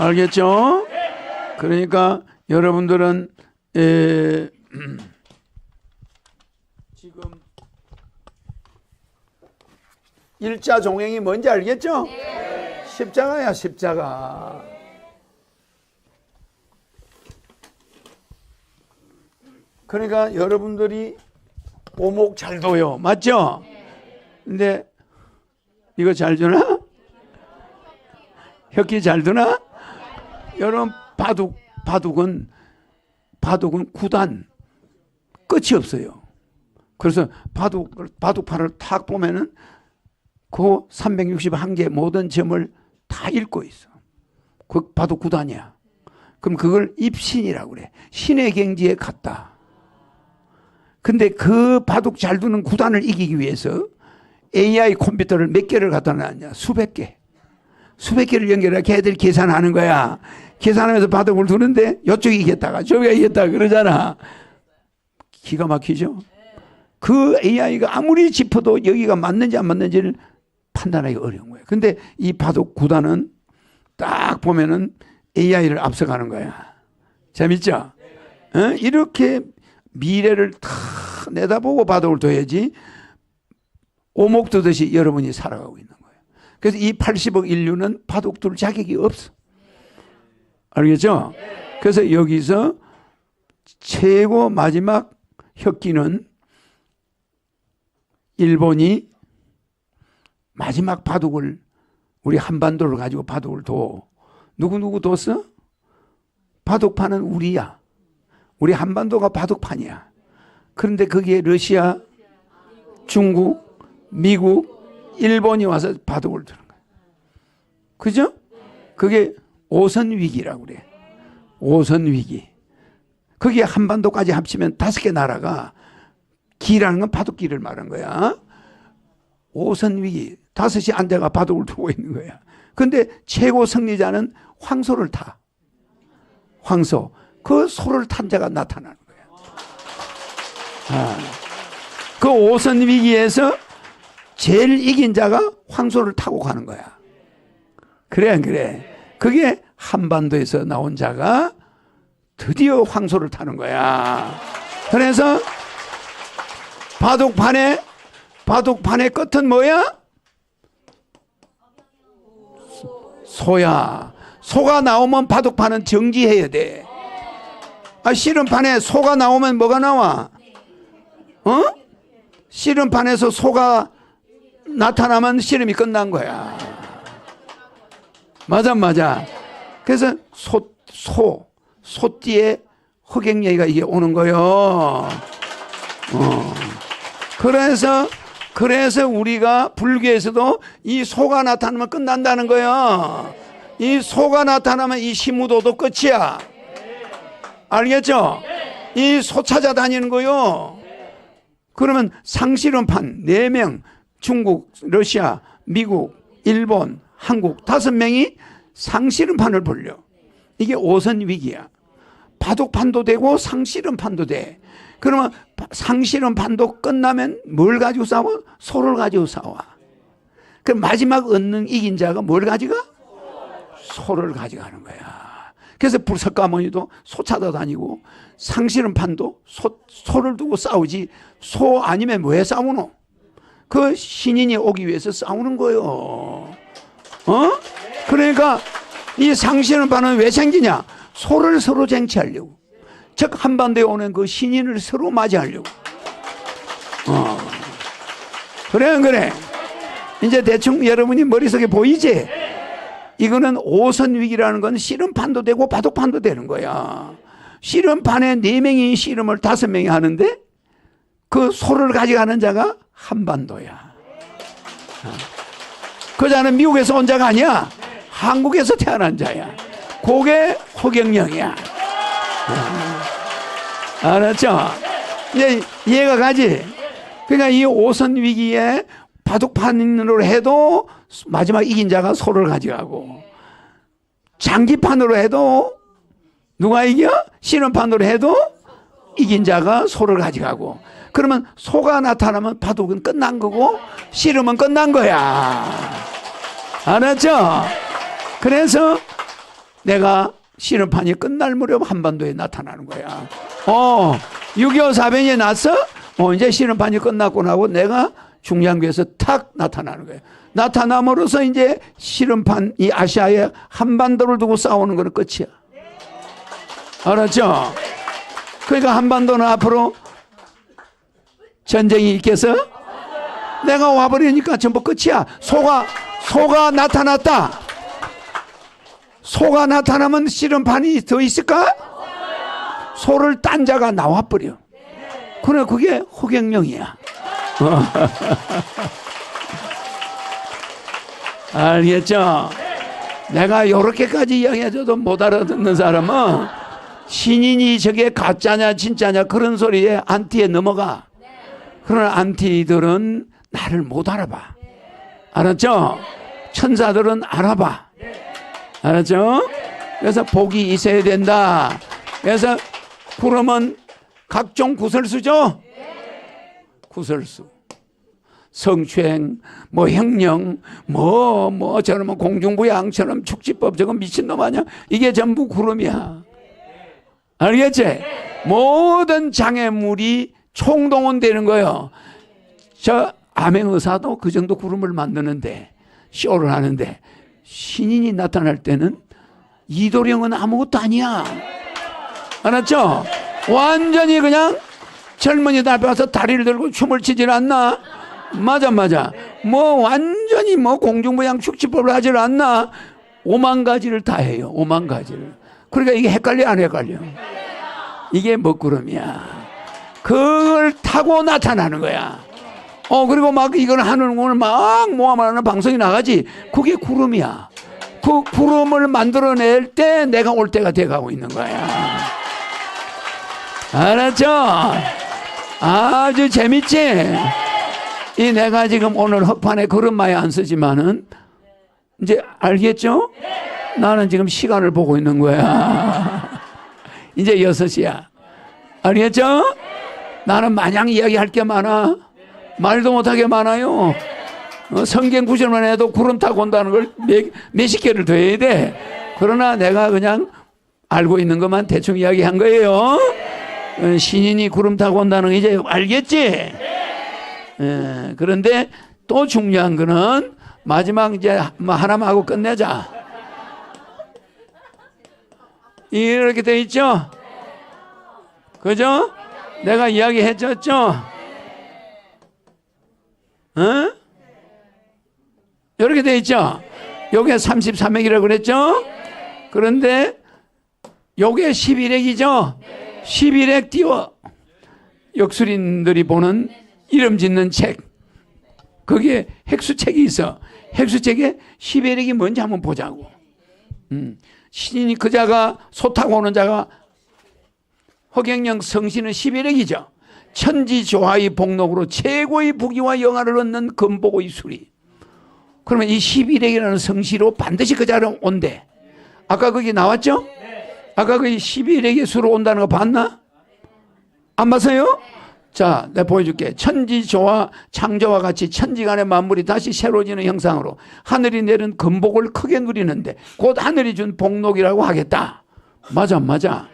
알겠죠? 그러니까 여러분들은 에, 지금 일자 종행이 뭔지 알겠죠? 십자가야 십자가. 그러니까 여러분들이 오목 잘 둬요. 맞죠? 근데 이거 잘 주나? 혁기 잘 두나? 여러분 바둑 바둑은 바둑은 구단 끝이 없어요. 그래서 바둑 바둑판을 탁 보면은 그 361개 모든 점을 다 읽고 있어. 그 바둑 구단이야. 그럼 그걸 입신이라고 그래. 신의 경지에 갔다. 근데 그 바둑 잘 두는 구단을 이기기 위해서 AI 컴퓨터를 몇 개를 갖다 놨냐? 수백 개. 수백 개를 연결해 걔들이 계산하는 거야. 계산하면서 바둑을 두는데 이쪽이 이겼다가 저기가 이겼다가 그러잖아. 기가 막히죠? 그 AI가 아무리 짚어도 여기가 맞는지 안 맞는지를 판단하기 어려운 거예요. 근데 이 바둑 구단은 딱 보면은 AI를 앞서가는 거야. 재밌죠? 어? 이렇게 미래를 다 내다보고 바둑을 둬야지 오목 두듯이 여러분이 살아가고 있는 거예요. 그래서 이 80억 인류는 바둑 둘 자격이 없어. 알겠죠? 그래서 여기서 최고 마지막 혁기는 일본이 마지막 바둑을 우리 한반도를 가지고 바둑을 둬. 누구누구 뒀어? 바둑판은 우리야. 우리 한반도가 바둑판이야. 그런데 거기에 러시아, 중국, 미국, 일본이 와서 바둑을 두는 거야. 그죠? 그게 오선 위기라고 그래. 오선 위기. 거기에 한반도까지 합치면 다섯 개 나라가 기라는 건 바둑기를 말한 거야. 오선 위기. 다섯이 안대가 바둑을 두고 있는 거야. 근데 최고 승리자는 황소를 타. 황소. 그 소를 탄 자가 나타나는 거야. 아. 그 오선 위기에서 제일 이긴 자가 황소를 타고 가는 거야. 그래, 안 그래? 그게 한반도에서 나온 자가 드디어 황소를 타는 거야. 그래서 바둑판의 바둑판의 끝은 뭐야? 소야. 소가 나오면 바둑판은 정지해야 돼. 아, 씨름판에 소가 나오면 뭐가 나와? 어? 씨름판에서 소가 나타나면 씨름이 끝난 거야. 맞아, 맞아. 그래서 소, 소, 소띠에 허갱얘가 이게 오는 거요. 어. 그래서, 그래서 우리가 불교에서도 이 소가 나타나면 끝난다는 거예요. 이 소가 나타나면 이 시무도도 끝이야. 알겠죠? 이 소 찾아다니는 거요. 그러면 상실은판 4명, 중국, 러시아, 미국, 일본, 한국 다섯 명이 상실은판을 벌려. 이게 오선 위기야. 바둑판도 되고 상실은판도 돼. 그러면 상실은판도 끝나면 뭘 가지고 싸워? 소를 가지고 싸워. 그럼 마지막 얻는 이긴 자가 뭘 가져가? 소를 가져가는 거야. 그래서 불석가모니도 소 찾아다니고 상실은판도 소, 소를 두고 싸우지 소 아니면 왜 싸우노? 그 신인이 오기 위해서 싸우는 거예요. 어? 그러니까 이 상실은판은 왜 생기냐? 소를 서로 쟁취하려고. 즉 한반도에 오는 그 신인을 서로 맞이하려고. 어. 그래 안 그래? 이제 대충 여러분이 머릿속에 보이지? 이거는 오선 위기라는 건 씨름판도 되고 바둑판도 되는 거야. 씨름판에 네 명이 씨름을 다섯 명이 하는데 그 소를 가져가는 자가 한반도야. 그 자는 미국에서 온 자가 아니야. 한국에서 태어난 자야. 그게 허경영이야. 알았죠? 이제 이해가 가지? 그러니까 이 오선 위기에 바둑판으로 해도 마지막 이긴 자가 소를 가져가고 장기판으로 해도 누가 이겨? 신원판으로 해도 이긴 자가 소를 가져가고 그러면 소가 나타나면 바둑은 끝난 거고 씨름은 끝난 거야. 알았죠? 그래서 내가 신음판이 끝날 무렵 한반도에 나타나는 거야. 어, 6.25 사변이 났어? 어, 이제 신음판이 끝났고 나고 내가 중량교에서 탁 나타나는 거예요. 나타남으로써 이제 신음판, 이 아시아의 한반도를 두고 싸우는 거는 끝이야. 알았죠? 그러니까 한반도는 앞으로 전쟁이 있겠어? 내가 와버리니까 전부 끝이야. 소가, 소가 나타났다. 소가 나타나면 씨름판이 더 있을까? 소를 딴 자가 나와버려. 그래, 그게 호갱령이야. 알겠죠? 내가 요렇게까지 이야기해줘도 못 알아듣는 사람은 신인이 저게 가짜냐 진짜냐 그런 소리에 안티에 넘어가. 그러나 안티들은 나를 못 알아봐. 알았죠? 천사들은 알아봐. 알았죠? 그래서 복이 있어야 된다. 그래서 구름은 각종 구설수죠? 구설수. 성추행, 뭐 혁령, 뭐, 뭐, 뭐 공중부양처럼 축지법, 저건 미친놈 아니야? 이게 전부 구름이야. 알겠지? 모든 장애물이 총동원되는 거예요. 저 암행 의사도 그 정도 구름을 만드는데, 쇼를 하는데, 신인이 나타날 때는 이도령은 아무것도 아니야. 알았죠? 완전히 그냥 젊은이들 앞에 와서 다리를 들고 춤을 치질 않나? 맞아, 맞아. 뭐 완전히 뭐 공중부양 축지법을 하질 않나? 오만 가지를 다 해요. 오만 가지를. 그러니까 이게 헷갈려, 안 헷갈려? 이게 먹구름이야. 그걸 타고 나타나는 거야. 어, 그리고 막 이걸 오늘 막 모함하는 방송이 나가지. 그게 구름이야. 그 구름을 만들어낼 때 내가 올 때가 돼가고 있는 거야. 알았죠? 아주 재밌지? 이 내가 지금 오늘 허판에 많이 안 쓰지만은 이제 알겠죠? 나는 지금 시간을 보고 있는 거야. 이제 여섯 시야. 알겠죠? 나는 마냥 이야기할 게 많아. 말도 못하게 많아요. 어, 성경 구절만 해도 구름 타고 온다는 걸 몇, 몇십 개를 더 해야 돼. 그러나 내가 그냥 알고 있는 것만 대충 이야기한 거예요. 어, 신인이 구름 타고 온다는 거 이제 알겠지? 예, 그런데 또 중요한 거는 마지막 이제 뭐 하나만 하고 끝내자. 이렇게 돼 있죠? 그죠? 내가 이야기해 줬죠? 어? 이렇게 돼 있죠? 요게 33액이라고 그랬죠? 그런데 요게 11액이죠? 11액 띄워. 역술인들이 보는 이름 짓는 책. 거기에 핵수책이 있어. 핵수책에 11액이 뭔지 한번 보자고. 음. 신인이 그 자가 소 타고 오는 자가 허경영 성신은 11액이죠. 천지 조화의 복록으로 최고의 부귀와 영화를 얻는 금보고의 수리. 그러면 이 11액이라는 성시로 반드시 그 자를 온대. 아까 거기 나왔죠? 아까 그 11액의 수로 온다는 거 봤나? 안 봤어요? 자, 내가 보여줄게. 천지조화 창조와 같이 천지간의 만물이 다시 새로지는 형상으로 하늘이 내린 금복을 크게 누리는데 곧 하늘이 준 복록이라고 하겠다. 맞아, 맞아.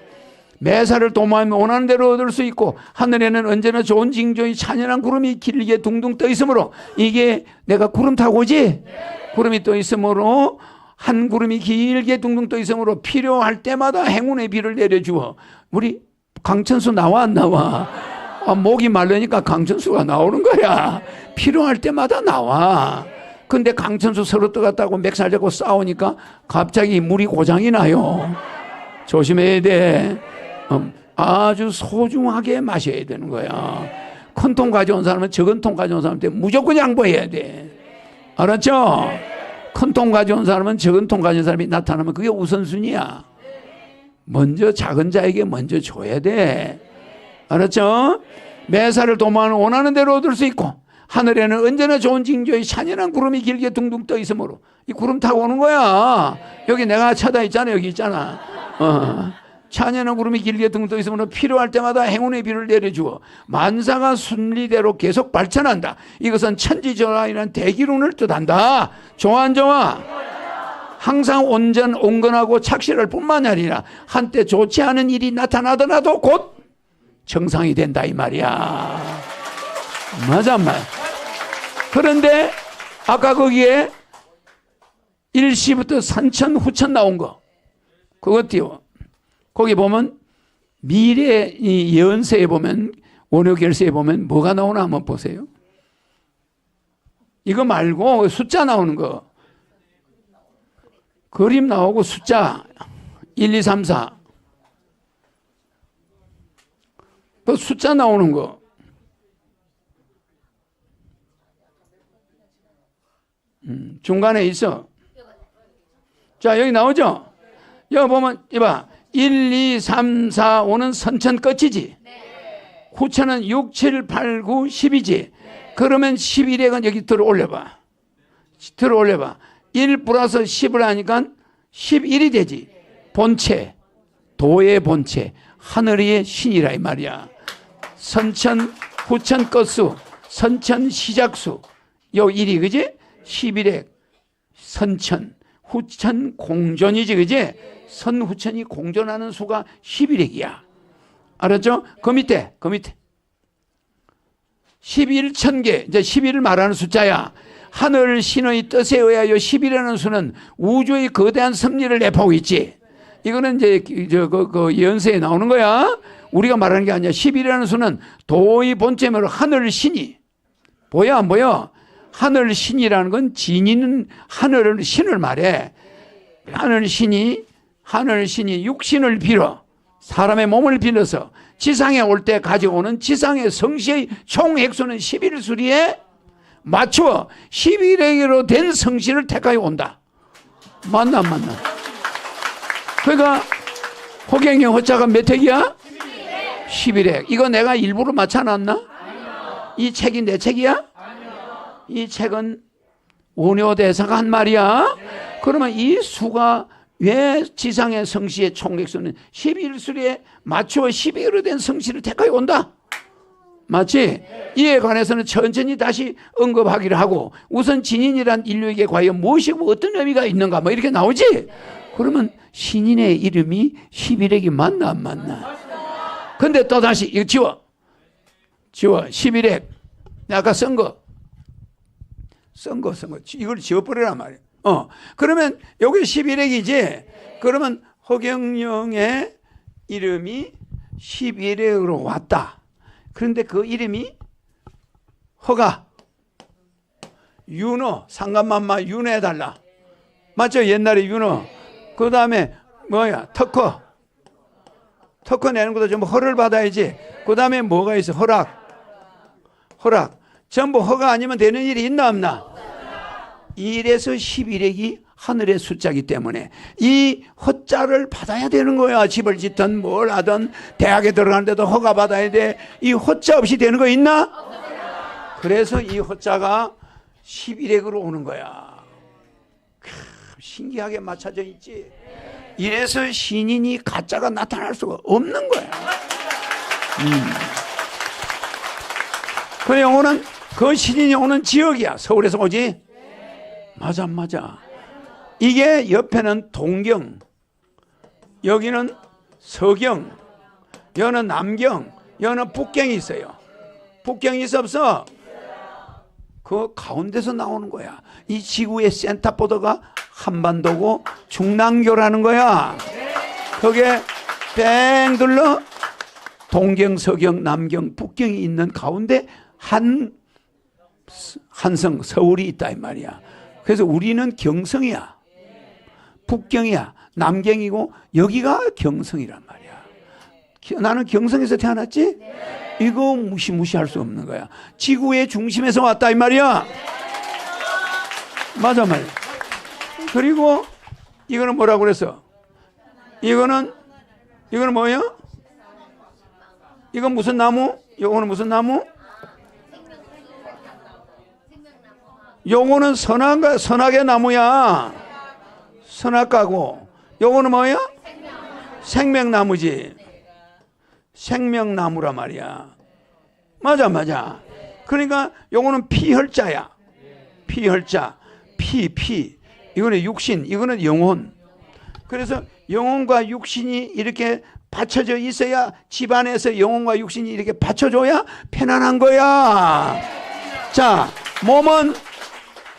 매사를 도모하면 원하는 대로 얻을 수 있고 하늘에는 언제나 좋은 징조의 찬연한 구름이 길게 둥둥 떠 있으므로 이게 내가 구름 타고 오지? 구름이 떠 있으므로 한 구름이 길게 둥둥 떠 있으므로 필요할 때마다 행운의 비를 내려주어 우리 강천수 나와 안 나와? 아, 목이 말르니까 강천수가 나오는 거야. 필요할 때마다 나와. 근데 강천수 서로 떠갔다고 맥살 잡고 싸우니까 갑자기 물이 고장이 나요. 조심해야 돼. 음, 아주 소중하게 마셔야 되는 거야. 큰 통 가져온 사람은 적은 통 가져온 사람한테 무조건 양보해야 돼. 알았죠? 큰 통 가져온 사람은 적은 통 가져온 사람이 나타나면 그게 우선순위야. 먼저 작은 자에게 먼저 줘야 돼. 알았죠? 매사를 도모하는 원하는 대로 얻을 수 있고 하늘에는 언제나 좋은 징조의 찬연한 구름이 길게 둥둥 떠 있으므로 이 구름 타고 오는 거야. 여기 내가 쳐다 있잖아. 여기 있잖아. 어. 찬연한 구름이 길게 둥둥 떠 있으므로 필요할 때마다 행운의 비를 내려주어 만사가 순리대로 계속 발전한다. 이것은 천지전화이라는 대기론을 뜻한다. 좋아? 항상 온전 온건하고 착실할 뿐만 아니라 한때 좋지 않은 일이 나타나더라도 곧 정상이 된다 이 말이야. 맞아 말. 그런데 아까 거기에 일시부터 산천 후천 나온 거 띄워. 거기 보면 미래 이 예언서에 보면 원효결서에 보면 뭐가 나오나 한번 보세요. 이거 말고 숫자 나오는 거. 그림 나오고 숫자 1, 2, 3, 4. 그 숫자 나오는 거. 음, 중간에 있어. 자, 여기 나오죠? 여기 보면, 이봐. 1, 2, 3, 4, 5는 선천 끝이지. 후천은 6, 7, 8, 9, 10이지. 그러면 11액은 여기 들어 올려봐. 들어 올려봐. 1 플러스 10을 하니까 11이 되지. 본체. 도의 본체. 하늘의 신이라 이 말이야. 선천, 후천 끝수. 선천 시작수. 요 1이 그지? 11액. 선천. 후천 공존이지 그지? 선후천이 공존하는 수가 11액이야. 알았죠? 그 밑에, 그 밑에. 11천개, 이제 11을 말하는 숫자야. 하늘 신의 뜻에 의하여 10이라는 수는 우주의 거대한 섭리를 내포하고 있지. 이거는 이제 저, 그, 그 예언서에 나오는 거야. 우리가 말하는 게 아니야. 10이라는 수는 도의 본체로 하늘 신이. 보여, 안 보여? 하늘 신이라는 건 지니는 하늘을 신을 말해. 하늘 신이, 하늘 신이 육신을 빌어. 사람의 몸을 빌어서 지상에 올 때 가져오는 지상의 성시의 총 액수는 11수리에 맞추어 11액으로 된 성신을 택하여 온다. 맞나 안 맞나? 그러니까 호경의 호자가 몇 액이야? 11액. 이거 내가 일부러 맞춰놨나? 이 책이 내 책이야? 이 책은 원효대사가 한 말이야. 그러면 이 수가 왜 지상의 성시의 총액수는 11수리에 맞추어 12으로 된 성시를 택하여 온다? 맞지? 이에 관해서는 천천히 다시 언급하기를 하고 우선 진인이란 인류에게 과연 무엇이고 어떤 의미가 있는가 뭐 이렇게 나오지? 그러면 신인의 이름이 11액이 맞나 안 맞나? 근데 또 다시 이거 지워. 지워. 11액. 아까 쓴 거. 쓴 거, 쓴 거. 이걸 지워버리란 말이야. 어. 그러면 여기 11액이지? 그러면 허경영의 이름이 11액으로 왔다. 그런데 그 이름이 허가, 윤호, 상감만마 윤호 해달라. 맞죠? 옛날에 윤호. 그 다음에 뭐야? 특허. 특허 내는 것도 전부 허를 받아야지. 그 다음에 뭐가 있어? 허락. 허락. 전부 허가 아니면 되는 일이 있나 없나? 1에서 11액이 하늘의 숫자기 때문에 이 허자를 받아야 되는 거야. 집을 짓든 뭘 하든 대학에 들어가는데도 허가 받아야 돼. 이 허자 없이 되는 거 있나? 그래서 이 허자가 11액으로 오는 거야. 크, 신기하게 맞춰져 있지. 이래서 신인이 가짜가 나타날 수가 없는 거야. 음. 그 영혼은 그 신인이 오는 지역이야. 서울에서 오지? 맞아, 맞아. 이게 옆에는 동경, 여기는 서경, 여는 남경, 여는 북경이 있어요. 북경이 있어 없어? 그 가운데서 나오는 거야. 이 지구의 센터보드가 한반도고 중랑교라는 거야. 거기에 뺑 둘러 동경, 서경, 남경, 북경이 있는 가운데 한 한성 서울이 있다 이 말이야. 그래서 우리는 경성이야. 북경이야. 남경이고 여기가 경성이란 말이야. 나는 경성에서 태어났지? 이거 무시무시할 수 없는 거야. 지구의 중심에서 왔다 이 말이야. 맞아 말. 그리고 이거는 뭐라고 그랬어? 이거는 이거는 뭐예요? 이건 무슨 나무? 요거는 무슨 나무? 요거는 선악, 선악의 나무야. 선악가고. 요거는 뭐야? 생명나무지. 생명나무라 말이야. 맞아, 맞아. 그러니까 요거는 피혈자야. 피혈자. 피, 피. 이거는 육신, 이거는 영혼. 그래서 영혼과 육신이 이렇게 받쳐져 있어야 집안에서 영혼과 육신이 이렇게 받쳐줘야 편안한 거야. 자, 몸은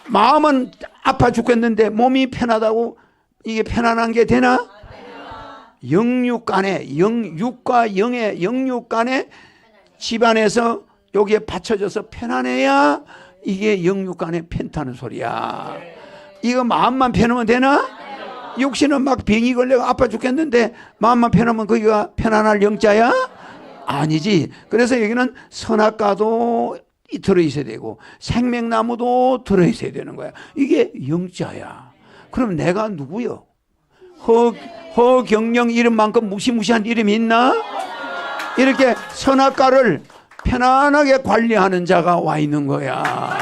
마음은 아파 죽겠는데 몸이 편하다고 이게 편안한 게 되나? 영육 간에 영육과 영의 영육 간에 집안에서 여기에 받쳐져서 편안해야 이게 영육 간에 편타는 소리야. 이거 마음만 편하면 되나? 육신은 막 병이 걸려 아파 죽겠는데 마음만 편하면 거기가 편안할 영자야? 아니지. 그래서 여기는 선악과도 들어있어야 되고 생명나무도 들어있어야 되는 거야. 이게 영자야. 그럼 내가 누구요? 허, 허경영 이름만큼 무시무시한 이름이 있나? 이렇게 선악과를 편안하게 관리하는 자가 와 있는 거야.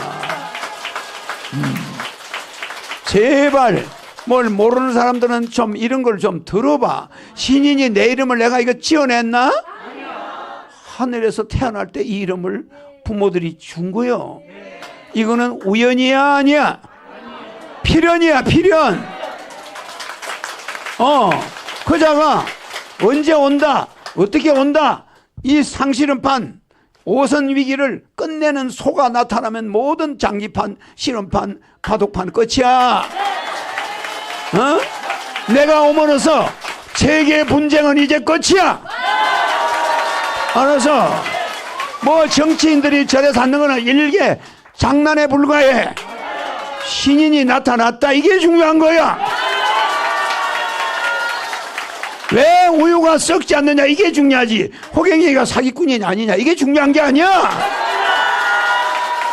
제발 뭘 모르는 사람들은 좀 이런 걸 좀 들어봐. 신인이 내 이름을 내가 이거 지어냈나? 하늘에서 태어날 때 이 이름을 부모들이 준 거요. 이거는 우연이야 아니야? 필연이야 필연. 어, 그자가 언제 온다, 어떻게 온다, 이 상실은판, 오선 위기를 끝내는 소가 나타나면 모든 장기판, 실험판, 가독판 끝이야. 어? 내가 오면서 세계 분쟁은 이제 끝이야. 알아서 뭐 정치인들이 절에 사는 거는 일개 장난에 불과해. 신인이 나타났다. 이게 중요한 거야. 왜 우유가 썩지 않느냐? 이게 중요하지. 호갱이가 사기꾼이냐 아니냐? 이게 중요한 게 아니야.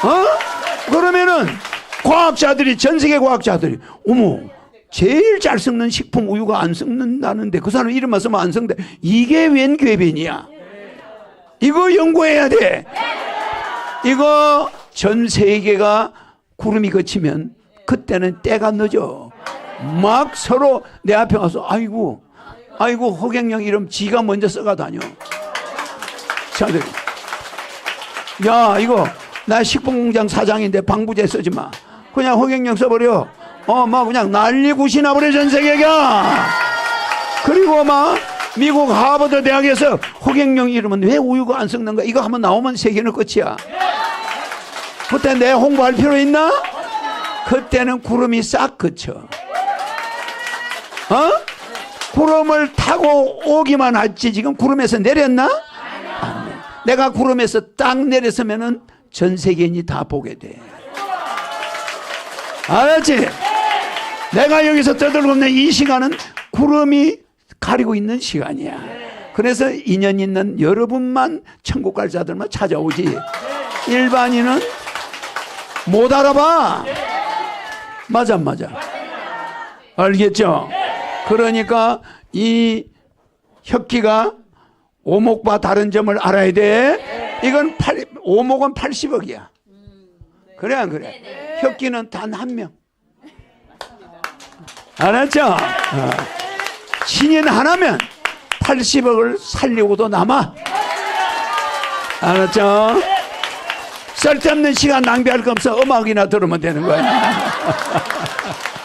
어? 그러면은 과학자들이 전 세계 과학자들이 어머 제일 잘 썩는 식품 우유가 안 썩는다는데 그 사람 이름만 쓰면 안 썩는데 이게 웬 궤변이야? 이거 연구해야 돼. 이거 전 세계가 구름이 거치면 그때는 때가 늦어. 막 서로 내 앞에 와서 아이고 아이고 호갱령 이름 지가 먼저 써가 다녀. 자들. 야 이거 나 식품공장 사장인데 방부제 쓰지 마. 그냥 호갱령 써버려. 어 막 그냥 난리 굿이나 버려 전 세계가. 그리고 막 미국 하버드 대학에서 호갱령 이름은 왜 우유가 안 섞는가 이거 한번 나오면 세계는 끝이야. 그때 내 홍보할 필요 있나? 그때는 구름이 싹 그쳐. 어? 구름을 타고 오기만 하지 지금 구름에서 내렸나? 아니. 내가 구름에서 딱 내렸으면은 전 세계인이 다 보게 돼. 알았지? 내가 여기서 떠들고 있는 이 시간은 구름이 가리고 있는 시간이야. 그래서 인연 있는 여러분만 천국 갈 자들만 찾아오지. 일반인은 못 알아봐. 맞아, 맞아. 알겠죠? 그러니까 이 혁기가 오목과 다른 점을 알아야 돼. 이건 8, 오목은 80억이야. 그래 안 그래? 혁기는 단 한 명. 알았죠? 어. 신인 하나면 80억을 살리고도 남아. 알았죠? 쓸데없는 시간 낭비할 거 없어. 음악이나 들으면 되는 거야.